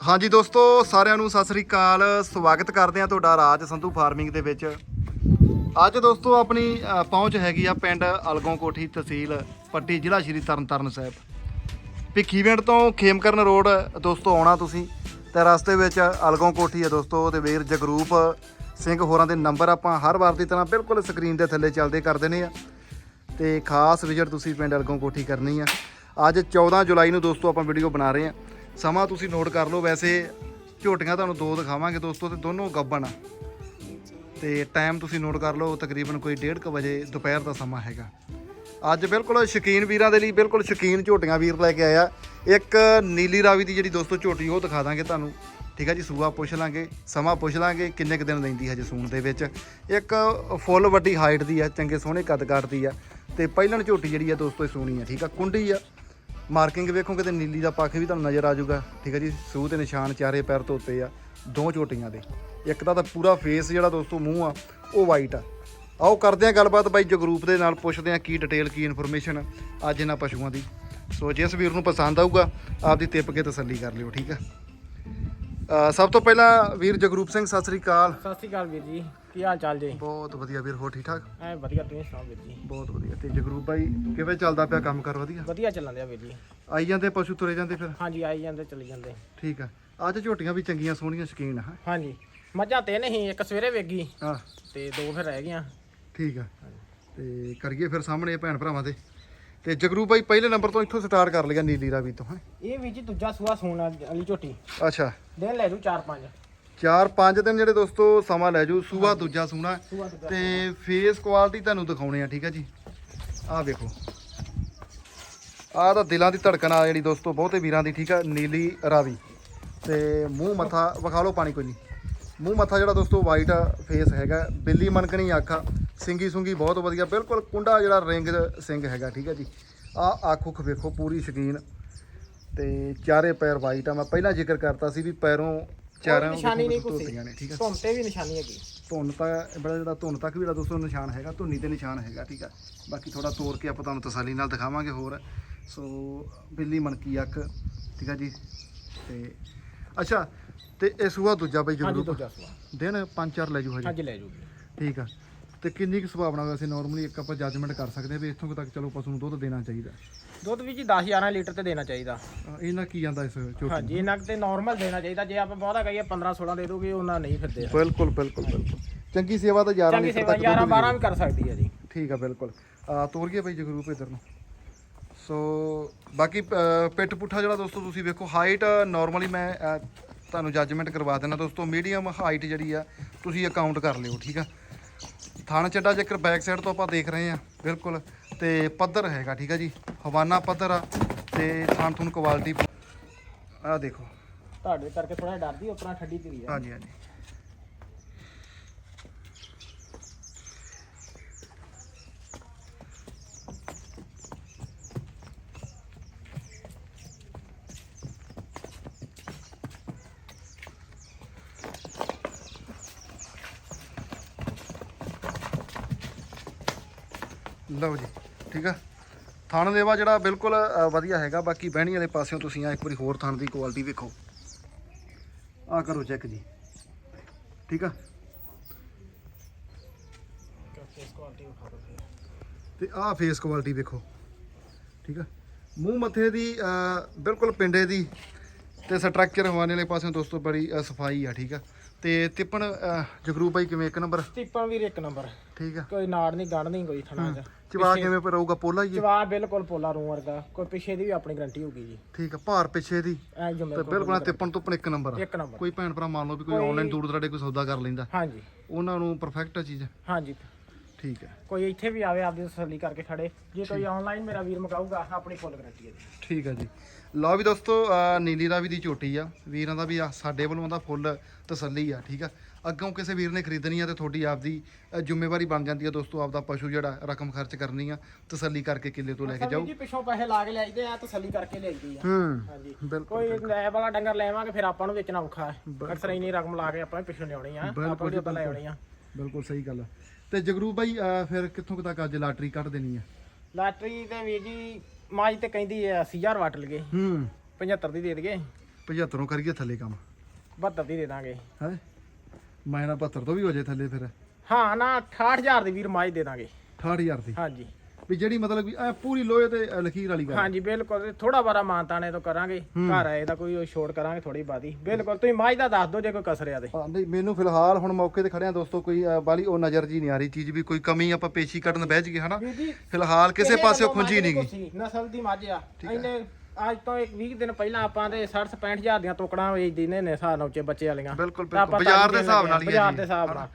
ਹਾਂਜੀ ਦੋਸਤੋ, ਸਾਰਿਆਂ ਨੂੰ ਸਤਿ ਸ੍ਰੀ ਅਕਾਲ। ਸਵਾਗਤ ਕਰਦੇ ਆ ਤੁਹਾਡਾ ਰਾਜ ਸੰਧੂ ਫਾਰਮਿੰਗ ਦੇ ਵਿੱਚ। ਅੱਜ ਦੋਸਤੋ, ਆਪਣੀ ਪਹੁੰਚ ਹੈਗੀ ਆ ਪਿੰਡ ਅਲਗੋਂ ਕੋਠੀ ਤਹਿਸੀਲ ਪੱਟੀ ਜ਼ਿਲ੍ਹਾ ਸ਼੍ਰੀ ਤਰਨਤਾਰਨ ਸਾਹਿਬ। ਭਿੱਖੀਵਿੰਡ ਤੋਂ ਖੇਮਕਰਨ ਰੋਡ ਦੋਸਤੋ, ਆਉਣਾ ਤੁਸੀਂ। ਤੇ ਰਸਤੇ ਵਿੱਚ ਅਲਗੋਂ ਕੋਠੀ ਹੈ ਦੋਸਤੋ, ਤੇ ਵੀਰ ਜਗਰੂਪ ਸਿੰਘ ਹੋਰਾਂ ਦੇ ਨੰਬਰ ਆਪਾਂ ਹਰ ਵਾਰ ਦੀ ਤਰ੍ਹਾਂ ਬਿਲਕੁਲ ਸਕਰੀਨ ਦੇ ਥੱਲੇ ਚੱਲਦੇ ਕਰ ਦਿੰਦੇ ਆ। ਤੇ ਖਾਸ ਵਿਜ਼ਿਟ ਤੁਸੀਂ ਪਿੰਡ ਅਲਗੋਂ ਕੋਠੀ ਕਰਨੀ ਆ। ਅੱਜ 14 ਜੁਲਾਈ ਨੂੰ ਦੋਸਤੋ, ਆਪਾਂ ਵੀਡੀਓ ਬਣਾ ਰਹੇ ਆ ਸਮਾਂ ਤੁਸੀਂ ਨੋਟ ਕਰ ਲਓ, ਵੈਸੇ ਝੋਟੀਆਂ ਤੁਹਾਨੂੰ ਦੋ ਦਿਖਾਵਾਂਗੇ ਦੋਸਤੋ, ਤੇ ਦੋਨੋਂ ਗੱਬਣ ਆ। ਤੇ ਟਾਈਮ ਤੁਸੀਂ ਨੋਟ ਕਰ ਲਓ, ਤਕਰੀਬਨ ਕੋਈ 1:30 ਵਜੇ ਦੁਪਹਿਰ ਦਾ ਸਮਾਂ ਹੈਗਾ। ਅੱਜ ਬਿਲਕੁਲ ਸ਼ੌਕੀਨ ਵੀਰਾਂ ਦੇ ਲਈ ਬਿਲਕੁਲ ਸ਼ੌਕੀਨ ਝੋਟੀਆਂ ਵੀਰ ਲੈ ਕੇ ਆਇਆ। ਇੱਕ ਨੀਲੀ ਰਾਵੀ ਦੀ ਜਿਹੜੀ ਦੋਸਤੋ ਝੋਟੀ, ਉਹ ਦਿਖਾ ਦਾਂਗੇ ਤੁਹਾਨੂੰ। ਠੀਕ ਹੈ ਜੀ, ਸੂਆ ਪੁੱਛ ਲਾਂਗੇ, ਸਮਾਂ ਪੁੱਛ ਲਾਂਗੇ, ਕਿੰਨੇ ਕੁ ਦਿਨ ਲੈਂਦੀ ਹਜੇ ਸੂਣ ਦੇ ਵਿੱਚ। ਇੱਕ ਫੁੱਲ ਵੱਡੀ ਹਾਈਟ ਦੀ ਆ, ਚੰਗੇ ਸੋਹਣੇ ਕੱਦ ਕਾਠ ਦੀ ਆ। ਤੇ ਪਹਿਲਣ ਝੋਟੀ ਜਿਹੜੀ ਆ ਦੋਸਤੋ, ਇਹ ਸੋਹਣੀ ਆ, ਠੀਕ ਆ, ਕੁੰਡੀ ਆ। ਮਾਰਕਿੰਗ ਵੇਖੋ ਕਿਤੇ ਨੀਲੀ ਦਾ ਪੱਖ ਵੀ ਤੁਹਾਨੂੰ ਨਜ਼ਰ ਆ ਜਾਊਗਾ। ਠੀਕ ਹੈ ਜੀ? ਸੂਹ ਤੇ ਨਿਸ਼ਾਨ ਚਾਰੇ ਪੈਰ ਤੋਂ ਉੱਤੇ ਆ। ਦੋ ਚੋਟੀਆਂ ਦੇ। ਇੱਕ ਦਾ ਤਾਂ ਪੂਰਾ ਫੇਸ ਜਿਹੜਾ ਦੋਸਤੋ ਮੂੰਹ ਆ, ਉਹ ਵਾਈਟ ਆ। ਆਓ ਕਰਦੇ ਆ ਗੱਲਬਾਤ ਬਾਈ ਜਗਰੂਪ ਦੇ ਨਾਲ, ਪੁੱਛਦੇ ਆ ਕੀ ਡਿਟੇਲ ਕੀ ਇਨਫੋਰਮੇਸ਼ਨ ਅੱਜ ਇਹਨਾਂ ਪਸ਼ੂਆਂ ਦੀ। ਸੋ ਜਿਸ ਵੀਰ ਨੂੰ ਪਸੰਦ ਆਊਗਾ, ਆਪਦੀ ਤਿੱਪ ਕੇ ਤਸੱਲੀ ਕਰ ਲਿਓ, ਠੀਕ ਆ ਸਭ ਤੋਂ ਪਹਿਲਾਂ ਵੀਰ ਜਗਰੂਪ ਸਿੰਘ, ਸਤਿ ਸ੍ਰੀ ਅਕਾਲ। ਸਤਿ ਸ਼੍ਰੀ ਅਕਾਲ ਵੀਰ ਜੀ। ਕੀ ਹਾਲ ਚਾਲ ਜੀ? ਬਹੁਤ ਵਧੀਆ ਵੀਰ ਹੋ ਠੀਕ ਠਾਕ ਐ ਵਧੀਆ ਤੁਸੀਂ ਸੁਣਾਓ ਵੀਰ ਜੀ? ਬਹੁਤ ਵਧੀਆ। ਤੇ ਜਗਰੂਪ ਬਾਈ ਕਿਵੇਂ ਚੱਲਦਾ ਪਿਆ ਕੰਮ ਕਰ ਵਧੀਆ? ਵਧੀਆ ਚੱਲਣ ਦਿਆ ਵੀਰ ਜੀ। ਆਈ ਜਾਂਦੇ ਪਸ਼ੂ ਤੁਰੇ ਜਾਂਦੇ ਫਿਰ? ਹਾਂਜੀ ਆਈ ਜਾਂਦੇ ਚਲੀ ਜਾਂਦੇ। ਠੀਕ ਆ। ਅੱਜ ਝੋਟੀਆਂ ਵੀ ਚੰਗੀਆਂ ਸੋਹਣੀਆਂ ਸ਼ਕੀਨ ਆ। ਹੈਂ? ਹਾਂਜੀ। ਮੱਝਾਂ ਤੇ ਨਹੀਂ ਇੱਕ ਸਵੇਰੇ ਵੇਗੀ। ਹਾਂ। ਤੇ ਦੋ ਫਿਰ ਰਹਿ ਗਈਆਂ। ਠੀਕ ਆ। ਤੇ ਕਰੀਏ ਫਿਰ ਸਾਹਮਣੇ ਭੈਣ ਭਰਾਵਾਂ ਦੇ। ਤੇ ਜਗਰੂ ਬਾਈ ਪਹਿਲੇ ਨੰਬਰ ਤੋਂ ਇੱਥੋਂ ਸਟਾਰਟ ਕਰ ਲਿਆ ਨੀਲੀ ਰਾਵੀ ਤੋਂ ਹੈ? ਇਹ ਵੀਰ ਜੀ ਦੂਜਾ ਸੂਆ ਸੂਣ ਵਾਲੀ ਝੋਟੀ। ਅੱਛਾ। ਦਿਨ ਲੈ ਜੂ 4-5 ਚਾਰ ਪੰਜ ਦਿਨ ਜਿਹੜੇ ਦੋਸਤੋ ਸਮਾਂ ਲੈ ਜੂ ਸੂਆ ਦੂਜਾ ਸੂਣਾ। ਤੇ ਫੇਸ ਕੁਆਲਿਟੀ ਤੁਹਾਨੂੰ ਦਿਖਾਉਣੇ ਆ ਠੀਕ ਆ ਜੀ। ਆਹ ਵੇਖੋ। ਆਹ ਤਾਂ ਦਿਲਾਂ ਦੀ ਧੜਕਣ ਆ ਜਿਹੜੀ ਦੋਸਤੋ ਬਹੁਤੇ ਵੀਰਾਂ ਦੀ ਠੀਕ ਆ ਨੀਲੀ ਰਾਵੀ। ਤੇ ਮੂੰਹ ਮੱਥਾ ਵਿਖਾ ਲਓ ਪਾਣੀ ਕੋਈ ਨਹੀਂ। ਮੂੰਹ ਮੱਥਾ ਜਿਹੜਾ ਦੋਸਤੋ ਵਾਈਟ ਫੇਸ ਹੈਗਾ। ਬਿੱਲੀ ਮਨਕਣੀ ਅੱਖ ਆ ਸਿੰਗੀ ਸੁੰਗੀ ਬਹੁਤ ਵਧੀਆ ਬਿਲਕੁਲ ਕੁੰਡਾ ਜਿਹੜਾ ਰਿੰਗ ਸਿੰਘ ਹੈਗਾ ਠੀਕ ਆ ਜੀ। ਆਹ ਅੱਖ ਉੱਖ ਵੇਖੋ ਪੂਰੀ ਸ਼ਕੀਨ ਤੇ ਚਾਰੇ ਪੈਰ ਵਾਈਟ ਆ। ਮੈਂ ਪਹਿਲਾਂ ਜ਼ਿਕਰ ਕਰਤਾ ਸੀ ਵੀ ਪੈਰੋਂ ਚਾਰਾਂ ਨਿਸ਼ਾਨੀ ਨਹੀਂ ਕੁਛ ਧੋਤੀਆਂ ਨੇ ਠੀਕ ਆ। ਧੁੰਮ ਤੇ ਵੀ ਨਿਸ਼ਾਨੀ ਹੈਗੀ। ਧੁੰਨ ਤਾਂ ਬੜਾ ਜਿਹੜਾ ਧੁੰਨ ਤੱਕ ਵੀ ਜਿਹੜਾ ਦੋਸਤੋ ਨਿਸ਼ਾਨ ਹੈਗਾ ਧੁੰਨੀ ਤੇ ਨਿਸ਼ਾਨ ਹੈਗਾ ਠੀਕ ਆ। ਬਾਕੀ ਥੋੜਾ ਤੋੜ ਕੇ ਆਪਾਂ ਤੁਹਾਨੂੰ ਤਸੱਲੀ ਨਾਲ ਦਿਖਾਵਾਂਗੇ ਹੋਰ। ਸੋ ਬਿੱਲੀ ਮਣਕੀ ਅੱਖ ਠੀਕ ਆ ਜੀ। ਤੇ ਅੱਛਾ ਤੇ ਇਹ ਸੂਆ ਦੂਜਾ ਬਈ ਹਾਂਜੀ ਦੂਜਾ ਸੂਆ। ਦਿਨ ਪੰਜ ਚਾਰ ਲੈ ਜੂ ਹਜੇ। ਹਾਂਜੀ ਲੈ ਜੂਗੀ ਠੀਕ ਆ। ਤੇ ਕਿੰਨੀ ਕੁ ਸੁਭਾਵਨਾ ਵੈਸੇ ਨਾਰਮਲੀ ਇੱਕ ਆਪਾਂ ਜੱਜਮੈਂਟ ਕਰ ਸਕਦੇ ਹਾਂ ਵੀ ਇੱਥੋਂ ਕੁ ਤੱਕ ਚਲੋ ਪਸ਼ੂ ਨੂੰ ਦੁੱਧ ਦੇਣਾ ਚਾਹੀਦਾ। ਦੁੱਧ ਵੀ ਜੀ 10-11 ਲੀਟਰ ਤੇ ਦੇਣਾ ਚਾਹੀਦਾ। ਇਹਨਾਂ ਕੀ ਜਾਂਦਾ ਇਸ ਝੋਟੀ? ਹਾਂਜੀ ਇਹਨਾਂ ਤੇ ਨਾਰਮਲ ਦੇਣਾ ਚਾਹੀਦਾ। ਜੇ ਆਪਾਂ ਬਹੁਤਾ ਕਹੀਏ 15-16 ਦੇ ਦੋਗੇ ਉਹਨਾਂ ਨਹੀਂ ਫਿਰਦੇ। ਬਿਲਕੁਲ ਬਿਲਕੁਲ ਬਿਲਕੁਲ। ਚੰਗੀ ਸੇਵਾ ਤਾਂ 11 ਚੰਗੀ ਲੀਟਰ ਸੇਵਾ ਤੱਕ ਦੁੱਧ 11-12 ਵੀ ਕਰ ਸਕਦੀ ਹੈ ਜੀ। ਠੀਕ ਆ ਬਿਲਕੁਲ। ਆ ਤੋਰੀਏ ਭਾਈ ਜਗਰੂਪ ਇਧਰ ਨੂੰ। ਸੋ ਬਾਕੀ ਪਿੱਠ ਪੁੱਠਾ ਜਿਹੜਾ ਦੋਸਤੋ ਤੁਸੀਂ ਵੇਖੋ ਹਾਈਟ ਨਾਰਮਲੀ ਮੈਂ ਤੁਹਾਨੂੰ ਜੱਜਮੈਂਟ ਕਰਵਾ ਦੇਣਾ ਦੋਸਤੋ। ਮੀਡੀਅਮ ਹਾਈਟ ਜਿਹੜੀ ਆ ਤੁਸੀਂ ਅਕਾਊਂਟ ਕਰ ਲਿਓ ਠੀਕ ਆ? ਥਣ ਚੱਡਾ ਜੇਕਰ ਬੈਕ ਸਾਈਡ ਤੋਂ ਆਪਾਂ ਦੇਖ ਰਹੇ ਆ ਬਿਲਕੁਲ। ਤੇ ਪੱਧਰ ਹੈਗਾ ਠੀਕ ਆ ਜੀ। ਹਵਾਨਾ ਪੱਧਰ ਆ ਤੇ ਥਣ ਥੁਣ ਕੁਆਲਿਟੀ ਆ ਦੇਖੋ। ਤੁਹਾਡੇ ਕਰਕੇ ਥੋੜਾ ਡਰਦੀ ਉਤਰਾ ਠੱਡੀ ਧੀ ਆ। ਹਾਂਜੀ ਹਾਂਜੀ। ਲਓ ਜੀ। ਠੀਕ ਆ? ਥਣ ਦੇਵਾ ਜਿਹੜਾ ਬਿਲਕੁਲ ਵਧੀਆ ਹੈਗਾ। ਬਾਕੀ ਬਹਿਣੀ ਵਾਲੇ ਪਾਸਿਓਂ ਤੁਸੀਂ ਆ ਇੱਕ ਵਾਰੀ ਹੋਰ ਥਣ ਦੀ ਕੁਆਲਿਟੀ ਵੇਖੋ। ਆ ਕਰੋ ਚੈੱਕ ਜੀ। ਠੀਕ ਆ? ਤੇ ਆਹ ਫੇਸ ਕੁਆਲਿਟੀ ਵੇਖੋ। ਠੀਕ ਆ? ਮੂੰਹ ਮੱਥੇ ਦੀ ਬਿਲਕੁਲ ਪਿੰਡੇ ਦੀ ਤੇ ਸਟਰਕਚਰ ਹਵਾਨੇ ਵਾਲੇ ਪਾਸਿਓਂ ਦੋਸਤੋ ਬੜੀ ਸਫ਼ਾਈ ਆ, ਠੀਕ ਆ? ਤੇ ਤਿੱਪਣ ਅਹ, ਜਗਰੂਪ ਭਾਈ ਕਿਵੇਂ? ਇੱਕ ਨੰਬਰ? ਸਟੀਪਾਂ ਵੀਰ ਇੱਕ ਨੰਬਰ। ਠੀਕ ਆ। ਕੋਈ ਨਾੜ ਨਹੀਂ ਗੰਢ ਨਹੀਂ ਕੋਈ ਥਣਾ ਚ ਚਵਾ ਕਿਵੇਂ ਪਰ ਰਹੂਗਾ ਪੋਲਾ ਹੀ ਹੈ? ਜਵਾਬ ਬਿਲਕੁਲ ਪੋਲਾ ਰੂ ਵਰਗਾ। ਕੋਈ ਪਿੱਛੇ ਦੀ ਵੀ ਆਪਣੀ ਗਰੰਟੀ ਹੋਊਗੀ ਜੀ। ਠੀਕ ਆ ਭਾਰ ਪਿੱਛੇ ਦੀ। ਐ ਜੋ ਤੇ ਮੇਰੇ ਬਿਲਕੁਲ ਆਹ ਤਿੱਪਣ ਤੁੱਪਣ ਇੱਕ ਨੰਬਰ ਆ। ਇੱਕ ਨੰਬਰ। ਕੋਈ ਭੈਣ ਭਰਾ ਮੰਨ ਲਓ ਵੀ ਕੋਈ ਆਨਲਾਈਨ ਦੂਰ ਦਰਾਡੇ ਕੋਈ ਸੌਦਾ ਕਰ ਲੈਂਦਾ। ਹਾਂਜੀ। ਉਹਨਾਂ ਨੂੰ ਪਰਫੈਕਟ ਆ ਚੀਜ਼। ਹਾਂਜੀ। ਠੀਕ ਹੈ ਕੋਈ ਇੱਥੇ ਵੀ ਆਵੇ ਆਪਦੀ ਤਸੱਲੀ ਕਰਕੇ ਖੜੇ। ਜੇ ਕੋਈ ਆਨਲਾਈਨ ਮੇਰਾ ਵੀਰ ਮਗਾਊਗਾ ਆਪਣੀ ਫੁੱਲ ਗਰੰਟੀ ਹੈ। ਜੀ ਠੀਕ ਹੈ ਜੀ। ਲਓ ਵੀ ਦੋਸਤੋ ਨੀਲੀ ਰਾਵੀ ਦੀ ਝੋਟੀ ਆ। ਵੀਰਾਂ ਦਾ ਵੀ ਆ ਸਾਡੇ ਵੱਲੋਂ ਦਾ ਫੁੱਲ ਤਸੱਲੀ ਆ ਠੀਕ ਆ। ਅੱਗੋਂ ਕਿਸੇ ਵੀਰ ਨੇ ਖਰੀਦਣੀ ਆ ਤੇ ਤੁਹਾਡੀ ਆਪਦੀ ਜ਼ਿੰਮੇਵਾਰੀ ਬਣ ਜਾਂਦੀ ਆ ਦੋਸਤੋ ਆਪਦਾ ਪਸ਼ੂ ਜਿਹੜਾ ਰਕਮ ਖਰਚ ਕਰਨੀ ਆ ਤਸੱਲੀ ਕਰਕੇ ਕਿੱਲੇ ਤੋਂ ਲੈ ਕੇ ਜਾਓ। ਜੀ ਪਿੱਛੋਂ ਪੈਸੇ ਲਾ ਕੇ ਲਿਆਈਦੇ ਆ ਤਸੱਲੀ ਕਰਕੇ ਲਿਆਈਦੀ ਆ। ਹਾਂਜੀ। ਬਿਲਕੁਲ ਕੋਈ ਲੈ ਵਾਲਾ ਡੰਗਰ ਲੈਵਾਂਗੇ ਫਿਰ ਆਪਾਂ ਨੂੰ ਵੇਚਣਾ ਔਖਾ ਹੈ। ਅਕਸਰ ਇੰਨੀ ਰਕਮ ਲਾ ਕੇ ਆਪਾਂ ਪਿੱਛੋਂ ਲਿਆਉਣੀ ਆ ਆਪਾਂ ਵੀ ਉਦਾਂ ਲੈ ਆਉਣੀ ਆ। ਬਿਲਕੁਲ ਸਹੀ ਗੱਲ ਤੇ ਜਗਰੂ ਬਾਈ ਫਿਰ ਕਿੱਥੋਂ ਤੱਕ ਅੱਜ ਲਾਟਰੀ ਕੱਢ ਦੇਣੀ ਆ? ਲਾਟਰੀ ਤੇ ਵੀਰ ਜੀ ਮਾਜ ਤੇ ਕਹਿੰਦੀ ਐ 80000 ਵਟ ਲਗੇ ਹੂੰ। 75 ਦੀ ਦੇ ਦਈਏ। 75 ਕਰੀਏ ਥੱਲੇ ਕੰਮ। 72 ਦੀ ਦੇ ਦਾਂਗੇ। ਹੈ? ਮੈਂ ਨਾ 72 ਤੋਂ ਵੀ ਹੋ ਜੇ ਥੱਲੇ ਫਿਰ। ਹਾਂ ਨਾ 68000 ਦੀ ਵੀਰ ਮਾਝ ਦੇ ਦਾਂਗੇ। 68000 ਦੀ? ਹਾਂਜੀ। ਵੀ ਜਿਹੜੀ ਮਤਲਬ ਵੀ ਐ ਪੂਰੀ ਲੋਹੇ ਤੇ ਅ, ਲਕੀਰ ਵਾਲੀ ਗੱਲ। ਹਾਂਜੀ ਬਿਲਕੁਲ। ਥੋੜਾ ਬਾਰਾ ਮਾਨਤਾਣੇ ਤੋਂ ਕਰਾਂਗੇ। ਘਰ ਆਏ ਦਾ ਕੋਈ ਛੋਟ ਕਰਾਂਗੇ ਥੋੜੀ ਬਾਦੀ। ਬਿਲਕੁਲ ਤੁਸੀਂ ਮਾਝ ਦਾ ਦੱਸ ਦਿਓ ਜੇ ਕੋਈ ਕਸਰਿਆ ਤੇ ਹਾਂ ਨਹੀਂ ਮੈਨੂੰ ਫਿਲਹਾਲ ਹੁਣ ਮੌਕੇ ਤੇ ਖੜਿਆ ਦੋਸਤੋ ਕੋਈ ਅ, ਬਾਲੀ ਉਹ ਨਜ਼ਰ ਜੀ ਨਹੀਂ ਆ ਰਹੀ ਚੀਜ਼ ਵੀ ਕੋਈ ਕਮੀ ਆਪਾਂ ਪੇਸ਼ੀ ਕੱਢਣ ਬਹਿ ਜੀਏ ਹਨਾ? ਵੀਰ ਜੀ ਫਿਲਹਾਲ ਕਿਸੇ ਵੱਲੋਂ ਖੁੰਝੀ ਨਹੀਂ ਗਈ। ਨਸਲ ਦੀ ਮੱਝ ਆ। ਇਹਨੇ ਅੱਜ ਤੋਂ ਇੱਕ 20 ਦਿਨ ਪਹਿਲਾਂ ਆਪਾਂ ਦੇ 60 65000 ਦੀਆਂ ਟੋਕੜਾਂ ਵੇਚਦੇ ਨੇ ਨੇ ਹਿਸਾਬ ਨਾਲ ਉੱਚੇ ਬੱਚੇ ਵਾਲੀਆਂ। ਬਿਲਕੁਲ ਤਾਂ ਆਪਾਂ ਬਿਲਕੁਲ। ਬਾਜ਼ਾਰ ਦੇ ਹਿਸਾਬ ਨਾਲ ਹੀ ਹੈ ਬਾਜ਼ਾਰ ਜੀ ਦੇ ਹਿਸਾਬ ਨਾਲ।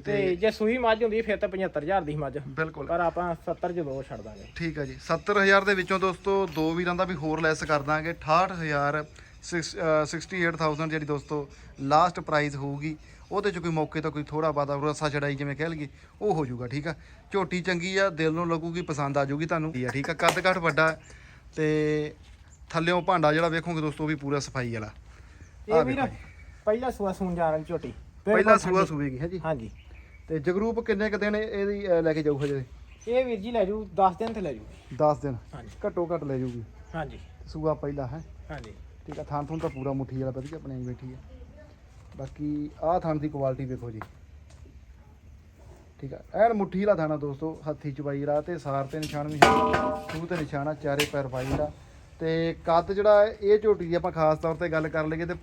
ਤੇ ਜੇ ਸੂਈ ਮੱਝ ਹੁੰਦੀ ਫਿਰ ਤਾਂ 75000 ਦੀ ਮੱਝ। ਬਿਲਕੁਲ। ਪਰ ਆਪਾਂ 70 ਚ ਦੋ ਛੱਡ ਦਾਂਗੇ। ਠੀਕ ਹੈ ਜੀ। 70000 ਦੇ ਵਿੱਚੋਂ ਦੋਸਤੋ ਦੋ ਵੀਰਾਂ ਦਾ ਵੀ ਹੋਰ ਲੈਸ ਕਰ ਦਾਂਗੇ। 68000 ਸਿਕਸ- ਅ, 68000 ਜਿਹੜੀ ਦੋਸਤੋ ਲਾਸਟ ਪ੍ਰਾਈਸ ਹੋਊਗੀ ਉਹਦੇ ਚ ਕੋਈ ਮੌਕੇ ਤਾਂ ਕੋਈ ਥੋੜਾ ਬਾਦਾ ਰਸਾ ਚੜਾਈ ਜਿਵੇਂ ਕਹਿ ਲਈਏ ਉਹ ਹੋ ਜਾਊਗਾ ਠੀਕ ਆ? ਝੋਟੀ ਚੰਗੀ ਆ ਦਿਲ ਨੂੰ ਲੱਗੂਗੀ ਪਸੰਦ ਆ ਜਾਊਗੀ ਤੁਹਾਨੂੰ। ਠੀਕ ਆ ਕੱਦ ਕੱਟ ਵੱਡਾ ਤੇ ਥੱਲਿਓਂ ਭਾਂਡਾ ਜਿਹੜਾ ਵੇਖੋਗੇ ਦੋਸਤੋ ਉਹ ਵੀ ਪੂਰਾ ਸਫ਼ਾਈ ਵਾਲਾ। ਇਹ ਵੀਰ ਜੀ। ਪਹਿਲਾ ਸੂਆ ਸੂਣ ਜਾਣ ਵਾਲੀ ਝੋਟੀ। ਪਹਿਲਾ ਸੂਆ। ਸੂਵੇਗੀ ਹੈ ਜੀ? ਹਾਂਜੀ। ਤੇ ਜਗਰੂਪ ਕਿੰਨੇ ਕ ਦਿਨ ਇਹਦੀ ਲੈ ਕੇ ਜਾਊ ਹਜੇ? ਇਹ ਵੀਰ ਜੀ ਲੈ ਜੂ 10 ਦਿਨ ਤੇ ਲੈ ਜੂ 10 ਦਿਨ? ਹਾਂਜੀ। ਘੱਟੋ ਘੱਟ ਲੈ ਜਾਊਗੀ। ਹਾਂਜੀ। ਸੂਆ ਪਹਿਲਾ ਹੈ? ਹਾਂਜੀ। ਠੀਕ ਆ ਥਾਂ ਥੂੰ ਤਾਂ ਪੂਰਾ ਮੁੱਠੀ ਵਾਲਾ ਵਧੀਆ ਆਪਣੇ ਆਈ ਬੈਠੀ ਹੈ ਬਾਕੀ ਆਹ ਥਾਂ ਦੀ ਕੁਆਲਿਟੀ ਵੇਖੋ ਜੀ। ਠੀਕ ਆ ਐਨ ਮੁੱਠੀ ਵਾਲਾ ਥਾਣਾ ਦੋਸਤੋ ਹੱਥੀ ਚਬਾਈ ਰਾ ਤੇ ਸਾਰ ਤੇ ਨਿਸ਼ਾਨ ਵੀ ਹੈ। ਖੂਹ ਤੇ ਨਿਸ਼ਾਨ ਆ ਚਾਰੇ ਪੈਰ ਪਾਈ ਦਾ ਤੇ ਕੱਦ ਜਿਹੜਾ ਇਹ ਝੋਟੀ ਦੀ ਆਪਾਂ ਖਾਸ ਤੌਰ ਤੇ ਗੱਲ ਕਰ ਲਈਏ ਤੇ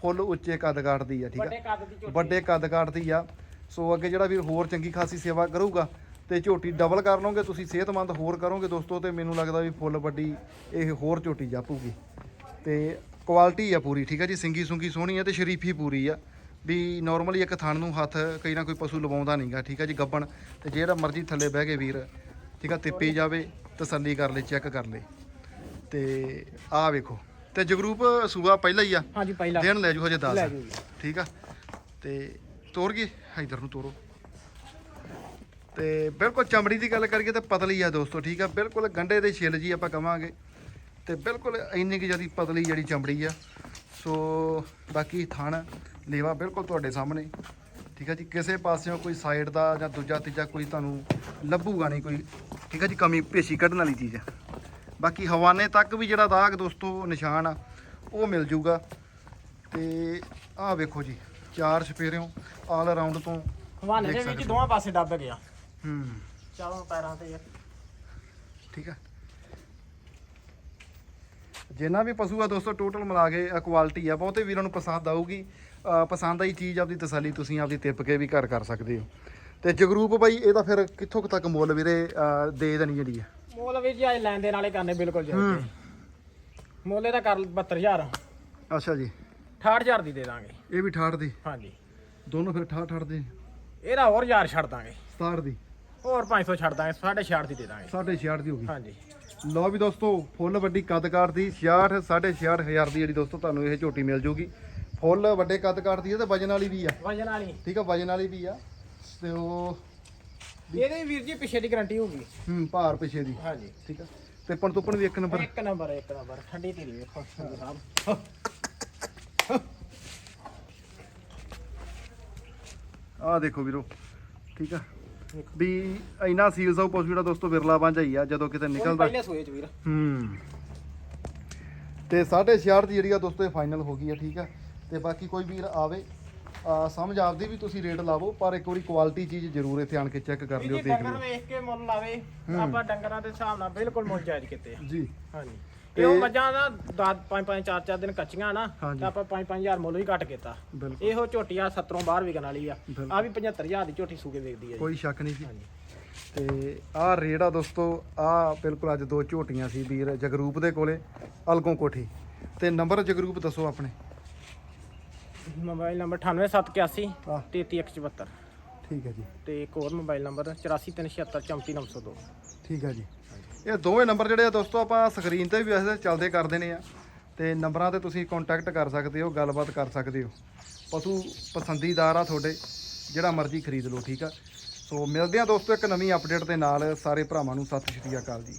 ਫੁੱਲ ਉੱਚੇ ਕੱਦ ਕਾਟਦੀ ਆ ਠੀਕ ਆ? ਵੱਡੇ ਕੱਦ ਦੀ ਝੋਟੀ। ਵੱਡੇ ਕੱਦ ਕਾਟਦੀ ਆ। ਸੋ ਅੱਗੇ ਜਿਹੜਾ ਵੀਰ ਹੋਰ ਚੰਗੀ ਖਾਸੀ ਸੇਵਾ ਕਰੂਗਾ ਤੇ ਝੋਟੀ ਡਬਲ ਕਰ ਲਓਗੇ ਤੁਸੀਂ ਸਿਹਤਮੰਦ ਹੋਰ ਕਰੋਗੇ ਦੋਸਤੋ ਤੇ ਮੈਨੂੰ ਲੱਗਦਾ ਵੀ ਫੁੱਲ ਵੱਡੀ ਇਹ ਹੋਰ ਝੋਟੀ ਜਾਪੂਗੀ। ਤੇ ਕੁਆਲਿਟੀ ਆ ਪੂਰੀ ਠੀਕ ਆ ਜੀ? ਸਿੰਗੀ ਸੁੰਗੀ ਸੋਹਣੀ ਆ ਤੇ ਸ਼ਰੀਫੀ ਪੂਰੀ ਆ। ਵੀ ਨਾਰਮਲੀ ਇੱਕ ਥਣ ਨੂੰ ਹੱਥ ਕਈ ਨਾ ਕੋਈ ਪਸ਼ੂ ਲਵਾਉਂਦਾ ਨਹੀਂਗਾ ਠੀਕ ਆ ਜੀ? ਗੱਬਣ ਤੇ ਜਿਹੜਾ ਮਰਜ਼ੀ ਥੱਲੇ ਬਹਿ ਕੇ ਵੀਰ ਠੀਕ ਆ? ਤਿੱਪੀ ਜਾਵੇ ਤਸੱਲੀ ਕਰ ਲੈ ਚੈੱਕ ਕਰ ਲੈ। ਤੇ ਆਹ ਵੇਖੋ ਤੇ ਜਗਰੂਪ ਸੂਆ ਪਹਿਲਾਂ ਹੀ ਆ। ਹਾਂਜੀ ਪਹਿਲਾ। ਦਿਨ ਲੈ ਜੂ ਹਜੇ 10 ਲੈ ਜੂਗੀ ਠੀਕ ਆ? ਤੇ ਤੋਰ ਗਏ ਇਧਰ ਨੂੰ ਤੋਰੋ। ਤੇ ਬਿਲਕੁਲ ਚਮੜੀ ਦੀ ਗੱਲ ਕਰੀਏ ਤਾਂ ਪਤਲੀ ਆ ਦੋਸਤੋ ਠੀਕ ਆ? ਬਿਲਕੁਲ ਗੰਡੇ ਦੇ ਛਿੱਲ ਜੀ ਆਪਾਂ ਕਵਾਂਗੇ। ਤੇ ਬਿਲਕੁਲ ਇੰਨੀ ਕਿ ਜਿਆਦੀ ਪਤਲੀ ਜਿਹੜੀ ਚਮੜੀ ਆ। ਸੋ ਬਾਕੀ ਥਣ ਲੇਵਾ ਬਿਲਕੁਲ ਤੁਹਾਡੇ ਸਾਹਮਣੇ। ਠੀਕ ਆ ਜੀ? ਕਿਸੇ ਪਾਸਿਓਂ ਕੋਈ ਸਾਈਡ ਦਾ ਜਾਂ ਦੂਜਾ ਤੀਜਾ ਕੋਈ ਤੁਹਾਨੂੰ ਲੱਭੂਗਾ ਨਹੀਂ ਕੋਈ। ਠੀਕ ਆ ਜੀ? ਕਮੀ ਪੇਸ਼ੀ ਕੱਢਣ ਵਾਲੀ ਚੀਜ਼ ਆ। ਬਾਕੀ ਹਵਾਨੇ ਤੱਕ ਵੀ ਜਿਹੜਾ ਦਾਗ ਦੋਸਤੋ ਨਿਸ਼ਾਨ ਆ ਉਹ ਮਿਲ ਜੂਗਾ। ਤੇ ਆਹ ਵੇਖੋ ਜੀ ਚਾਰ ਛਪੇਰਿਓਂ ਆਲ ਅਰਾਊਂਡ ਤੋਂ ਹਵਾਨੇ ਦੇ ਵਿੱਚ। ਦੋਵਾਂ ਪਾਸੇ ਦੱਬ ਗਿਆ। ਹੂੰ। ਚਾਰੋਂ ਪੈਰਾਂ ਤੇ ਠੀਕ ਆ। ਜਿੰਨਾ ਵੀ ਪਸ਼ੂ ਆ ਦੋਸਤੋ ਟੋਟਲ ਮਿਲਾ ਕੇ ਕੁਆਲਿਟੀ ਆ। ਬਹੁਤੇ ਵੀਰਾਂ ਨੂੰ ਪਸੰਦ ਆਊਗੀ। ਪਸੰਦ ਆਈ ਚੀਜ਼ ਆਪਦੀ ਤਸੱਲੀ ਤੁਸੀਂ ਆਪਦੀ ਤਿੱਪ ਕੇ ਵੀ ਘਰ ਕਰ ਸਕਦੇ ਹੋ। ਤੇ ਜਗਰੂਪ ਬਾਈ ਇਹਦਾ ਫਿਰ ਕਿੱਥੋਂ ਤੱਕ ਮੁੱਲ ਵੀਰੇ ਦੇ ਦੇਣੀ ਜਿਹੜੀ ਆ? ਮੁੱਲ ਵੀਰ ਜੀ ਅੱਜ ਲੈਣ ਦੇ ਨਾਲੇ ਕਰਨੇ ਬਿਲਕੁਲ ਤੇ ਮੁੱਲ ਇਹਦਾ ਕਰ 72000 ਅੱਛਾ ਜੀ। 68000 ਦੀ ਦੇ ਦਾਂਗੇ। ਇਹ ਵੀ 68 ਦੀ? ਹਾਂਜੀ। ਦੋਨੋਂ ਫਿਰ 68 68 ਦੇ? ਇਹਦਾ ਹੋਰ 1000 ਛੱਡ ਦਾਂਗੇ। 67 ਦੀ। ਹੋਰ 500 ਛੱਡ ਦਾਂਗੇ 6.5 ਦੀ ਦੇ ਦਾਂਗੇ। 66 ਦੀ ਹੋ ਗਈ। ਹਾਂਜੀ। ਲਓ ਵੀ ਦੋਸਤੋ ਫੁੱਲ ਵੱਡੀ ਕੱਦ ਕਾਠ ਦੀ 66 66 ਹਜ਼ਾਰ ਦੀ ਜਿਹੜੀ ਦੋਸਤੋ ਤੁਹਾਨੂੰ ਇਹ ਝੋਟੀ ਮਿਲ ਜੂਗੀ। ਫੁੱਲ ਵੱਡੇ ਕੱਦ ਕਾਠ ਦੀ ਹੈ ਤੇ ਵਜਨ ਵਾਲੀ ਵੀ ਆ। ਵਜਨ ਵਾਲੀ। ਠੀਕ ਆ ਵਜਨ ਵਾਲੀ ਵੀ ਆ। ਤੇ ਉਹ ਇਹਦੇ ਵੀਰ ਜੀ ਪਿੱਛੇ ਦੀ ਗਾਰੰਟੀ ਹੋਊਗੀ ਹੂੰ ਭਾਰ ਪਿਛੇ ਦੀ। ਹਾਂਜੀ। ਠੀਕ ਆ। ਤੇ ਪਣ ਤੁਪਣ ਵੀ ਇੱਕ ਨੰਬਰ ਇੱਕ ਨੰਬਰ ਇੱਕ ਨੰਬਰ ਠੰਡੀ ਧੀਰੀ ਵੇਖੋ ਸੰਧੂ ਸਾਹਿਬ ਆਹ ਦੇਖੋ ਵੀਰੋ। ਠੀਕ ਆ। ਵੀ ਇੰਨਾ ਸੀਲਸ ਆਉ ਪਸ਼ੂ ਜਿਹੜਾ ਦੋਸਤੋ ਵਿਰਲਾ ਬਣ ਜਾਈ ਆ ਜਦੋਂ ਕਿਤੇ ਨਿਕਲਦਾ। ਪਹਿਲੇ ਸੂਏ ਚ ਵੀਰ। ਹੂੰ। ਤੇ 66 ਦੀ ਜਿਹੜੀ ਆ ਦੋਸਤੋ ਇਹ ਫਾਈਨਲ ਹੋ ਗਈ ਆ ਠੀਕ ਆ। ਤੇ ਬਾਕੀ ਕੋਈ ਵੀਰ ਆਵੇ ਸਮਝ ਆਪਦੀ ਵੀ ਤੁਸੀਂ ਰੇਟ ਲਾਵੋ ਪਰ ਇੱਕ ਵਾਰੀ ਕੁਆਲਿਟੀ ਚੀਜ਼ ਜ਼ਰੂਰ ਇੱਥੇ ਆਣ ਕੇ ਚੈੱਕ ਕਰ ਲਿਓ ਦੇਖ ਡੰਗਰ ਲਿਓ। ਵੇਖ ਕੇ ਮੁੱਲ ਲਾਵੇ ਆਪਾਂ ਡੰਗਰਾਂ ਦੇ ਹਿਸਾਬ ਨਾਲ ਬਿਲਕੁਲ ਮੁੱਲ ਜਾਇਜ਼ ਕੀਤੇ ਆ। ਜੀ। ਹਾਂਜੀ। ਤੇ- ਤੇ ਉਹ ਮੱਝਾਂ ਦਾ 10 5 5 4 4 ਦਿਨ ਕੱਚੀਆਂ ਨਾ। ਤਾਂ ਆਪਾਂ 5 5000 ਮੁੱਲ ਵੀ ਘੱਟ ਕੀਤਾ। ਇਹੋ ਝੋਟੀ ਆ 70 ਬਾਹਰ ਵਿਕਣ ਵਾਲੀ ਆ। ਆ ਵੀ 75000 ਦੀ ਝੋਟੀ ਸੂਕੇ ਵੇਚਦੀ ਆ ਕੋਈ ਸ਼ੱਕ ਨਹੀਂ ਜੀ। ਤੇ ਆ ਦੋਸਤੋ ਆਹ ਬਿਲਕੁਲ ਅੱਜ ਦੋ ਝੋਟੀਆਂ ਸੀ ਵੀਰ ਜਗਰੂਪ ਦੇ ਕੋਲੇ ਅਲਗੋਂ ਕੋਠੀ। ਤੇ ਨੰਬਰ ਜਗਰੂਪ ਦੱਸੋ ਆਪਣੇ। ਮੋਬਾਈਲ ਨੰਬਰ 98781 ਆਹ 33174 ਠੀਕ ਹੈ ਜੀ। ਤੇ ਇੱਕ ਹੋਰ ਮੋਬਾਈਲ ਨੰਬਰ 843773 34902 ਠੀਕ ਹੈ ਜੀ। ਇਹ ਦੋਵੇਂ ਨੰਬਰ ਜਿਹੜੇ ਆ ਦੋਸਤੋ ਆਪਾਂ ਸਕਰੀਨ ਤੇ ਵੀ ਵੈਸੇ ਚੱਲਦੇ ਕਰ ਦੇਣੇ ਆ। ਤੇ ਨੰਬਰਾਂ ਤੇ ਤੁਸੀਂ ਕੰਟੈਕਟ ਕਰ ਸਕਦੇ ਹੋ ਗੱਲਬਾਤ ਕਰ ਸਕਦੇ ਹੋ। ਪਸ਼ੂ ਪਸੰਦੀਦਾਰ ਆ ਤੁਹਾਡੇ ਜਿਹੜਾ ਮਰਜ਼ੀ ਖਰੀਦ ਲਓ ਠੀਕ ਆ? ਸੋ ਮਿਲਦੇ ਆ ਦੋਸਤੋ ਇੱਕ ਨਵੀਂ ਅਪਡੇਟ ਦੇ ਨਾਲ। ਸਾਰੇ ਭਰਾਵਾਂ ਨੂੰ ਸਤਿ ਸ਼੍ਰੀ ਅਕਾਲ ਜੀ।